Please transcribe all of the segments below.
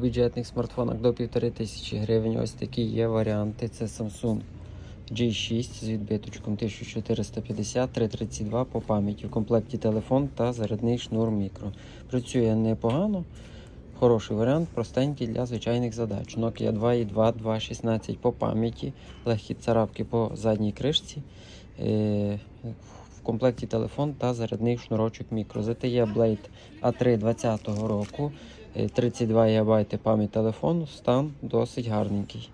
Бюджетних смартфонах до 1500 гривень ось такі є варіанти. Це Samsung G6 з відбиточком 1450 332 по пам'яті. В комплекті телефон та зарядний шнур мікро. Працює непогано. Хороший варіант, простенький для звичайних задач. Nokia 2.2, 2.16 по пам'яті, легкі царапки по задній кришці. Е, В комплекті телефон та зарядний шнурочок мікро. ZTE Blade A3 2020 року. Е, 32 ГБ пам'ять телефону, стан досить гарненький.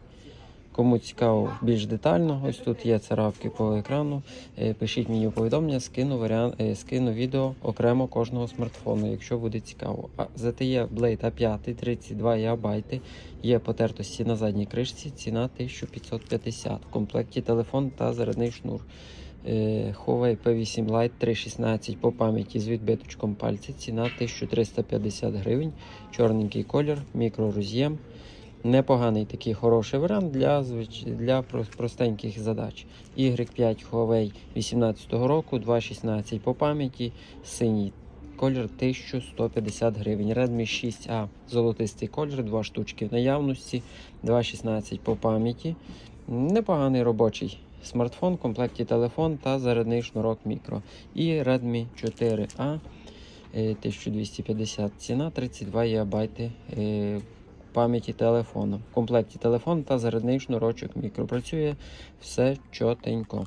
Кому цікаво більш детально, ось тут є царапки по екрану. Е, Пишіть мені повідомлення, скину варіант, е, скину відео окремо кожного смартфону, якщо буде цікаво. А ZTE Blade A5 32 ГБ є потертості на задній кришці, ціна 1550. В комплекті телефон та зарядний шнур. Е, Huawei P8 Lite 316 по пам'яті з відбиточком пальця. Ціна 1350 гривень. Чорненький колір, мікророз'єм. Непоганий такий хороший варіант для, для простеньких задач. Y5 Huawei 18 року, 2.16 по пам'яті, синій колір 1150 гривень. Redmi 6A золотистий колір, два штучки в наявності, 2.16 по пам'яті. Непоганий робочий смартфон, в комплекті телефон та зарядний шнурок мікро. І Redmi 4A е, 1250 ціна 32 ГБ е, пам'яті телефону. В комплекті телефон та зарядний шнурочок мікро. Працює все чотенько.